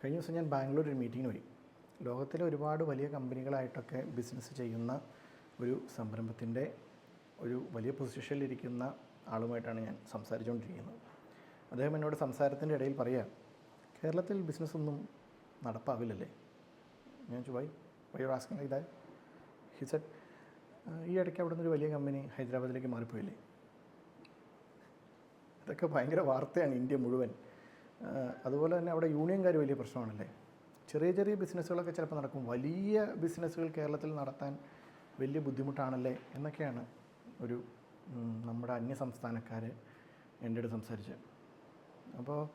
കഴിഞ്ഞ ദിവസം ഞാൻ ബാംഗ്ലൂർ ഒരു മീറ്റിങ്ങിന് പോയി. ലോകത്തിലെ ഒരുപാട് വലിയ കമ്പനികളായിട്ടൊക്കെ ബിസിനസ് ചെയ്യുന്ന ഒരു സംരംഭത്തിന്റെ ഒരു വലിയ പൊസിഷനിലിരിക്കുന്ന ആളുമായിട്ടാണ് ഞാൻ സംസാരിച്ചുകൊണ്ടിരിക്കുന്നത്. അദ്ദേഹം എന്നോട് സംസാരത്തിന്റെ ഇടയിൽ പറയുക കേരളത്തിൽ ബിസിനസ്സൊന്നും നടപ്പാവില്ലല്ലേ? ഞാൻ ചോദിച്ചു why you asking like that he said ഈ ഇടയ്ക്ക് അവിടെ നിന്നൊരു വലിയ കമ്പനി ഹൈദരാബാദിലേക്ക് മാറിപ്പോയില്ലേ? ഇതൊക്കെ ഭയങ്കര വാർത്തയാണ് ഇന്ത്യ മുഴുവൻ. അതുപോലെ തന്നെ അവിടെ യൂണിയൻകാർ വലിയ പ്രശ്നമാണല്ലേ? ചെറിയ ചെറിയ ബിസിനസ്സുകളൊക്കെ ചിലപ്പോൾ നടക്കും. വലിയ ബിസിനസ്സുകൾ കേരളത്തിൽ നടത്താൻ വലിയ ബുദ്ധിമുട്ടാണല്ലേ എന്നൊക്കെയാണ് ഒരു നമ്മുടെ അന്യ സംസ്ഥാനക്കാർ എന്റെ അടുത്ത് സംസാരിച്ചത്. അപ്പോൾ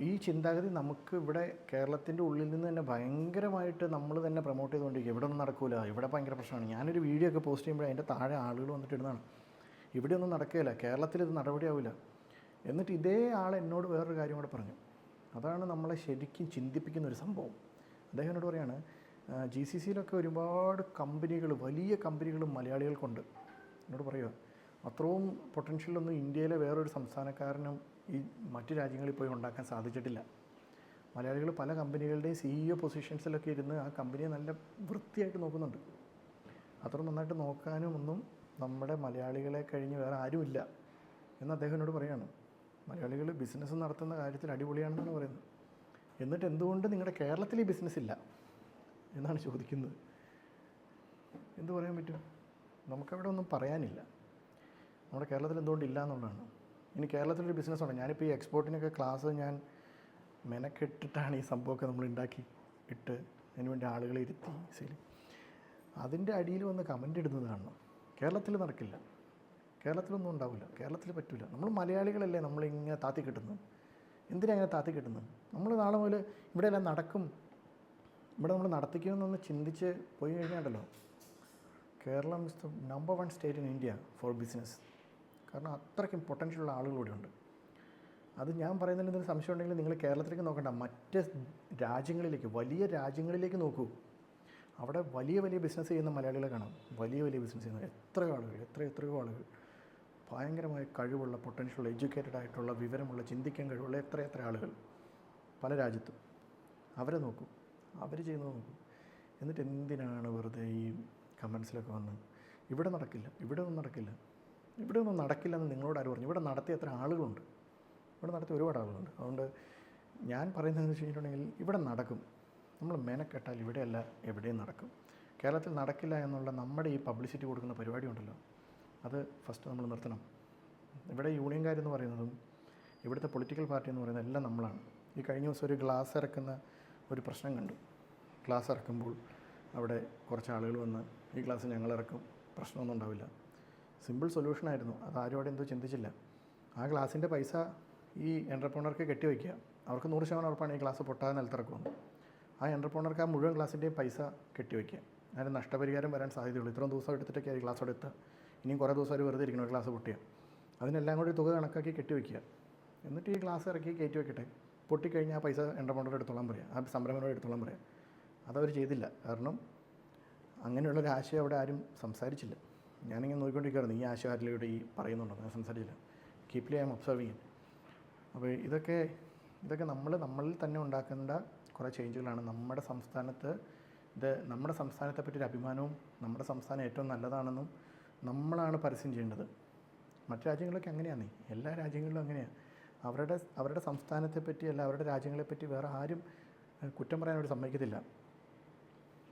ഈ ചിന്താഗതി നമുക്ക് ഇവിടെ കേരളത്തിന്റെ ഉള്ളിൽ നിന്ന് തന്നെ ഭയങ്കരമായിട്ട് നമ്മൾ തന്നെ പ്രൊമോട്ട് ചെയ്തുകൊണ്ടിരിക്കുക. ഇവിടെ ഒന്നും നടക്കില്ല ഇവിടെ ഭയങ്കര പ്രശ്നമാണ്. ഞാനൊരു വീഡിയോ ഒക്കെ പോസ്റ്റ് ചെയ്യുമ്പോൾ അതിന്റെ താഴെ ആളുകൾ വന്നിട്ട് ഇടുന്നതാണ്. ഇവിടെ ഒന്നും നടക്കുകയില്ല. കേരളത്തിൽ ഇത് നടപടിയാവില്ല. എന്നിട്ട് ഇതേ ആൾ എന്നോട് വേറൊരു കാര്യം കൂടെ പറഞ്ഞു. അതാണ് നമ്മളെ ശരിക്കും ചിന്തിപ്പിക്കുന്ന ഒരു സംഭവം. അദ്ദേഹം എന്നോട് പറയാണ് ജി സി സിയിലൊക്കെ ഒരുപാട് കമ്പനികൾ വലിയ കമ്പനികൾ മലയാളികൾക്കുണ്ട്. എന്നോട് പറയുക അത്രയും പൊട്ടൻഷ്യലൊന്നും ഇന്ത്യയിലെ വേറൊരു സംസ്ഥാനക്കാരനും ഈ മറ്റു രാജ്യങ്ങളിൽ പോയി ഉണ്ടാക്കാൻ സാധിച്ചിട്ടില്ല. മലയാളികൾ പല കമ്പനികളുടെയും സിഇഒ പൊസിഷൻസിലൊക്കെ ഇരുന്ന് ആ കമ്പനിയെ നല്ല വൃത്തിയായിട്ട് നോക്കുന്നുണ്ട്. അത്ര നന്നായിട്ട് നോക്കാനും ഒന്നും നമ്മുടെ മലയാളികളെ കഴിഞ്ഞ് വേറെ ആരുമില്ല എന്ന് അദ്ദേഹം എന്നോട് പറയാണ്. മലയാളികൾ ബിസിനസ് നടത്തുന്ന കാര്യത്തിൽ അടിപൊളിയാണെന്നാണ് പറയുന്നത്. എന്നിട്ട് എന്തുകൊണ്ട് നിങ്ങളുടെ കേരളത്തിൽ ഈ ബിസിനസ് ഇല്ല? എന്നാണ് ചോദിക്കുന്നത്. എന്ത് പറയാൻ പറ്റും? നമുക്കവിടെ ഒന്നും പറയാനില്ല. നമ്മുടെ കേരളത്തിൽ എന്തുകൊണ്ട് ഇല്ല എന്നുള്ളതാണ്. ഇനി കേരളത്തിലൊരു ബിസിനസ് ഉണ്ട്. ഞാനിപ്പോൾ ഈ എക്സ്പോർട്ടിനൊക്കെ ക്ലാസ് ഞാൻ മെനക്കെട്ടിട്ടാണ് ഈ സംഭവമൊക്കെ നമ്മൾ ഉണ്ടാക്കി ഇട്ട് അതിന് വേണ്ടി ആളുകളെ ഇരുത്തി സെയിൽ. അതിന്റെ അടിയിൽ വന്ന് കമന്റ് ഇടുന്നത് കാണണം. കേരളത്തിൽ നടക്കില്ല. കേരളത്തിലൊന്നും ഉണ്ടാവില്ല. കേരളത്തിൽ പറ്റില്ല നമ്മൾ മലയാളികളല്ലേ നമ്മളിങ്ങനെ താത്തി കിട്ടുന്നത്? എന്തിനാ അങ്ങനെ താത്തി കിട്ടുന്നത്? നമ്മൾ നാളെ മുതൽ ഇവിടെ എല്ലാം നടക്കും. ഇവിടെ നമ്മൾ നടത്തിക്കുമെന്നൊന്ന് ചിന്തിച്ച് പോയി കഴിഞ്ഞാണ്ടല്ലോ. Keralam is the number one state in India for business കാരണം അത്രയ്ക്കും പൊട്ടൻഷ്യലുള്ള ആളുകൾ ഇവിടെ ഉണ്ട്. അത് ഞാൻ പറയുന്നതിൽ എന്തെങ്കിലും സംശയം ഉണ്ടെങ്കിൽ നിങ്ങൾ കേരളത്തിലേക്ക് നോക്കണ്ട. മറ്റ് രാജ്യങ്ങളിലേക്ക് വലിയ രാജ്യങ്ങളിലേക്ക് നോക്കൂ. അവിടെ വലിയ വലിയ ബിസിനസ് ചെയ്യുന്ന മലയാളികളെ കാണാം. വലിയ വലിയ ബിസിനസ് ചെയ്യുന്ന എത്രയോ ആളുകൾ എത്ര എത്രയോ ആളുകൾ. ഭയങ്കരമായ കഴിവുള്ള പൊട്ടൻഷ്യൽ എഡ്യൂക്കേറ്റഡ് ആയിട്ടുള്ള വിവരമുള്ള ചിന്തിക്കാൻ കഴിവുള്ള എത്ര എത്ര ആളുകൾ പല രാജ്യത്തും. അവരെ നോക്കും. അവർ ചെയ്യുന്നത് നോക്കും. എന്നിട്ട് എന്തിനാണ് വെറുതെ ഈ കമൻസിലൊക്കെ വന്ന് ഇവിടെ നടക്കില്ല ഇവിടെ ഒന്നും നടക്കില്ല ഇവിടെ ഒന്നും നടക്കില്ല എന്ന് നിങ്ങളോട് ആര് പറഞ്ഞു? ഇവിടെ നടത്തിയ എത്ര ആളുകളുണ്ട്? ഇവിടെ നടത്തിയ ഒരുപാട് ആളുകളുണ്ട്. അതുകൊണ്ട് ഞാൻ പറയുന്നതെന്ന് വെച്ച് കഴിഞ്ഞിട്ടുണ്ടെങ്കിൽ ഇവിടെ നടക്കും. നമ്മൾ മെനക്കെട്ടാൽ ഇവിടെയല്ല എവിടെയും നടക്കും. കേരളത്തിൽ നടക്കില്ല എന്നുള്ള നമ്മുടെ ഈ പബ്ലിസിറ്റി കൊടുക്കുന്ന പരിപാടി ഉണ്ടല്ലോ. അത് ഫസ്റ്റ് നമ്മൾ നിർത്തണം. ഇവിടെ യൂണിയൻകാരെന്ന് പറയുന്നതും ഇവിടുത്തെ പൊളിറ്റിക്കൽ പാർട്ടി എന്ന് പറയുന്നത് എല്ലാം നമ്മളാണ്. ഈ കഴിഞ്ഞ ദിവസം ഒരു ഗ്ലാസ് ഇറക്കുന്ന ഒരു പ്രശ്നം കണ്ടു. ഗ്ലാസ് ഇറക്കുമ്പോൾ അവിടെ കുറച്ച് ആളുകൾ വന്ന് ഈ ഗ്ലാസ് ഞങ്ങൾ ഇറക്കും. പ്രശ്നമൊന്നും ഉണ്ടാവില്ല. സിമ്പിൾ സൊല്യൂഷനായിരുന്നു അത് ആരും അവിടെ എന്തോ ചിന്തിച്ചില്ല. ആ ഗ്ലാസിന്റെ പൈസ ഈ എന്റർപ്രണർക്ക് കെട്ടിവയ്ക്കുക അവർക്ക് നൂറ് ശതമാനം ഉറപ്പാണ് ഈ ഗ്ലാസ് പൊട്ടാതെ നിലത്തിറക്കുമെന്ന്. ആ എന്റർപ്രണർക്ക് ആ മുഴുവൻ ഗ്ലാസിന്റെയും പൈസ കെട്ടിവയ്ക്കുക അതിന് നഷ്ടപരിഹാരം വരാൻ സാധ്യതയുള്ളൂ. ഇത്രയും ദിവസം എടുത്തിട്ടൊക്കെ ഈ ഗ്ലാസ് അവിടെ എത്തുക. ഇനിയും കുറേ ദിവസം അവർ വെറുതെ ഇരിക്കണം ഒരു ക്ലാസ് പൊട്ടിയ. അതിനെല്ലാം കൂടി തുക കണക്കാക്കി കെട്ടിവെക്കുക എന്നിട്ട് ഈ ക്ലാസ് ഇറക്കി കയറ്റി വെക്കട്ടെ. പൊട്ടിക്കഴിഞ്ഞാൽ ആ പൈസ എന്റർപ്രണർ എടുത്തോളാൻ പറയാം. ആ സംരംഭനോട് എടുത്തോളാൻ പറയാം. അതവർ ചെയ്തില്ല. കാരണം അങ്ങനെയുള്ളൊരു ആശയം അവിടെ ആരും സംസാരിച്ചില്ല. ഞാനിങ്ങനെ നോക്കിക്കൊണ്ടിരിക്കുകയായിരുന്നു ഈ ആശയം ആരിലൂടെ ഈ പറയുന്നുണ്ടോ? ഞാൻ സംസാരിച്ചില്ല. കീപ്ലി ഐ എം ഒബ്സർവിങ് അപ്പോൾ ഇതൊക്കെ ഇതൊക്കെ നമ്മൾ നമ്മളിൽ തന്നെ ഉണ്ടാക്കേണ്ട കുറേ ചേഞ്ചുകളാണ് നമ്മുടെ സംസ്ഥാനത്ത് ഇത് നമ്മുടെ സംസ്ഥാനത്തെ പറ്റിയൊരു അഭിമാനവും നമ്മുടെ സംസ്ഥാനം ഏറ്റവും നല്ലതാണെന്നും നമ്മളാണ് പരസ്യം ചെയ്യേണ്ടത്. മറ്റു രാജ്യങ്ങളൊക്കെ അങ്ങനെയാണ് എല്ലാ രാജ്യങ്ങളിലും അങ്ങനെയാണ് അവരുടെ അവരുടെ സംസ്ഥാനത്തെപ്പറ്റി അല്ല അവരുടെ രാജ്യങ്ങളെപ്പറ്റി വേറെ ആരും കുറ്റം പറയാൻ പറയാനോട് സമ്മതിക്കത്തില്ല.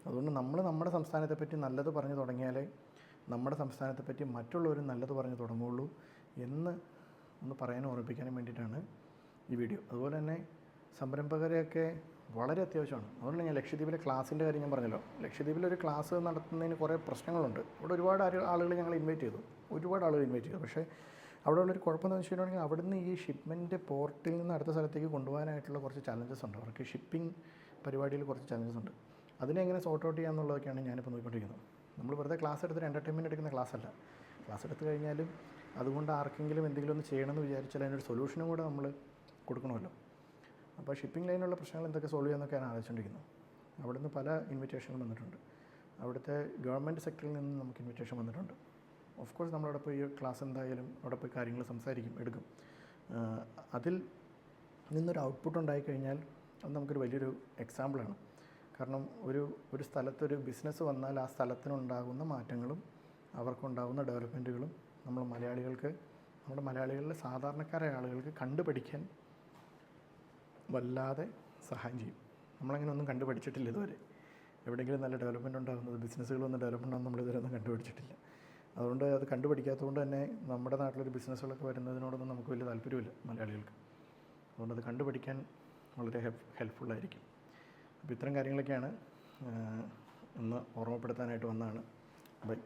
അതുകൊണ്ട് നമ്മൾ നമ്മുടെ സംസ്ഥാനത്തെപ്പറ്റി നല്ലത് പറഞ്ഞു തുടങ്ങിയാലേ നമ്മുടെ സംസ്ഥാനത്തെപ്പറ്റി മറ്റുള്ളവരും നല്ലത് പറഞ്ഞു തുടങ്ങുള്ളൂ എന്ന് ഒന്ന് പറയാനും ഓർമ്മിപ്പിക്കാനും വേണ്ടിയിട്ടാണ് ഈ വീഡിയോ. അതുപോലെ തന്നെ സംരംഭകരെയൊക്കെ വളരെ അത്യാവശ്യമാണ്. അതുകൊണ്ട് ഞാൻ ലക്ഷദ്വീപിലെ ക്ലാസ്സിന്റെ കാര്യം ഞാൻ പറഞ്ഞല്ലോ. ലക്ഷദ്വീപിൽ ഒരു ക്ലാസ് നടത്തുന്നതിന് കുറേ പ്രശ്നങ്ങളുണ്ട്. അവിടെ ഒരുപാട് ആളുകൾ ഞങ്ങൾ ഇൻവൈറ്റ് ചെയ്തു. ഒരുപാട് ആളുകൾ ഇൻവൈറ്റ് ചെയ്തു. പക്ഷേ അവിടെ ഉള്ളൊരു കുഴപ്പമെന്ന് വെച്ചിട്ടുണ്ടെങ്കിൽ അവിടുന്ന് ഈ ഷിപ്മെന്റ് പോർട്ടിൽ നിന്ന് അടുത്ത സ്ഥലത്തേക്ക് കൊണ്ടുപോകാനായിട്ടുള്ള കുറച്ച് ചലഞ്ചസ് ഉണ്ട്. അവർക്ക് ഷിപ്പിംഗ് പരിപാടിയിൽ കുറച്ച് ചലഞ്ചസ് ഉണ്ട്. അതിനെ എങ്ങനെ സോർട്ട് ഔട്ട് ചെയ്യാമെന്നുള്ളതൊക്കെയാണ് ഞാനിപ്പോൾ നോക്കിക്കൊണ്ടിരിക്കുന്നത്. നമ്മൾ വെറുതെ ക്ലാസ് എടുത്തിട്ട് എന്റർടൈൻമെന്റ് എടുക്കുന്ന ക്ലാസ് അല്ല. ക്ലാസ് എടുത്തു കഴിഞ്ഞാലും അതുകൊണ്ട് ആർക്കെങ്കിലും എന്തെങ്കിലും ഒന്ന് ചെയ്യണമെന്ന് വിചാരിച്ചാൽ അതിനൊരു സൊല്യൂഷനും കൂടെ നമ്മൾ കൊടുക്കണമല്ലോ. അപ്പോൾ ഷിപ്പിംഗ് ലൈനിലുള്ള പ്രശ്നങ്ങൾ എന്തൊക്കെ സോൾവ് ചെയ്യാന്നൊക്കെ ചെയ്യാമെന്നൊക്കെയാണ് ആലോചിച്ചുകൊണ്ടിരിക്കുന്നത് അവിടുന്ന് പല ഇൻവിറ്റേഷനും വന്നിട്ടുണ്ട്. അവിടുത്തെ ഗവൺമെന്റ് സെക്ടറിൽ നിന്ന് നമുക്ക് ഇൻവിറ്റേഷൻ വന്നിട്ടുണ്ട്. ഓഫ് കോഴ്സ് നമ്മളവിടെ പോയി ക്ലാസ് എന്തായാലും അവിടെ പോയി കാര്യങ്ങൾ സംസാരിക്കും എടുക്കും. അതിൽ നിന്നൊരു ഔട്ട്പുട്ട് ഉണ്ടായിക്കഴിഞ്ഞാൽ അത് നമുക്കൊരു വലിയൊരു എക്സാമ്പിളാണ് കാരണം ഒരു ഒരു സ്ഥലത്തൊരു ബിസിനസ് വന്നാൽ ആ സ്ഥലത്തിനുണ്ടാകുന്ന മാറ്റങ്ങളും അവർക്കുണ്ടാകുന്ന ഡെവലപ്മെന്റുകളും നമ്മൾ മലയാളികൾക്ക് നമ്മുടെ മലയാളികളിലെ സാധാരണക്കാരായ ആളുകൾക്ക് കണ്ടുപഠിക്കാൻ വല്ലാതെ സഹായം ചെയ്യും. നമ്മളങ്ങനെ ഒന്നും കണ്ടുപഠിച്ചിട്ടില്ല ഇതുവരെ. എവിടെയെങ്കിലും നല്ല ഡെവലപ്മെന്റ് ഉണ്ടാകുന്നത് ബിസിനസ്സുകളൊന്നും ഡെവലപ്മെന്റ് ഒന്നും നമ്മൾ ഇതുവരെ ഒന്നും കണ്ടുപഠിച്ചിട്ടില്ല. അതുകൊണ്ട് അത് കണ്ടുപിടിക്കാത്തതുകൊണ്ട് തന്നെ നമ്മുടെ നാട്ടിലൊരു ബിസിനസ്സുകളൊക്കെ വരുന്നതിനോടൊന്നും നമുക്ക് വലിയ താല്പര്യമില്ല മലയാളികൾക്ക്. അതുകൊണ്ട് അത് കണ്ടുപഠിക്കാൻ വളരെ ഹെൽപ്പ് ഹെൽപ്ഫുള്ളായിരിക്കും അപ്പോൾ ഇത്തരം കാര്യങ്ങളൊക്കെയാണ് ഒന്ന് ഓർമ്മപ്പെടുത്താനായിട്ട് വന്നതാണ്. ബൈ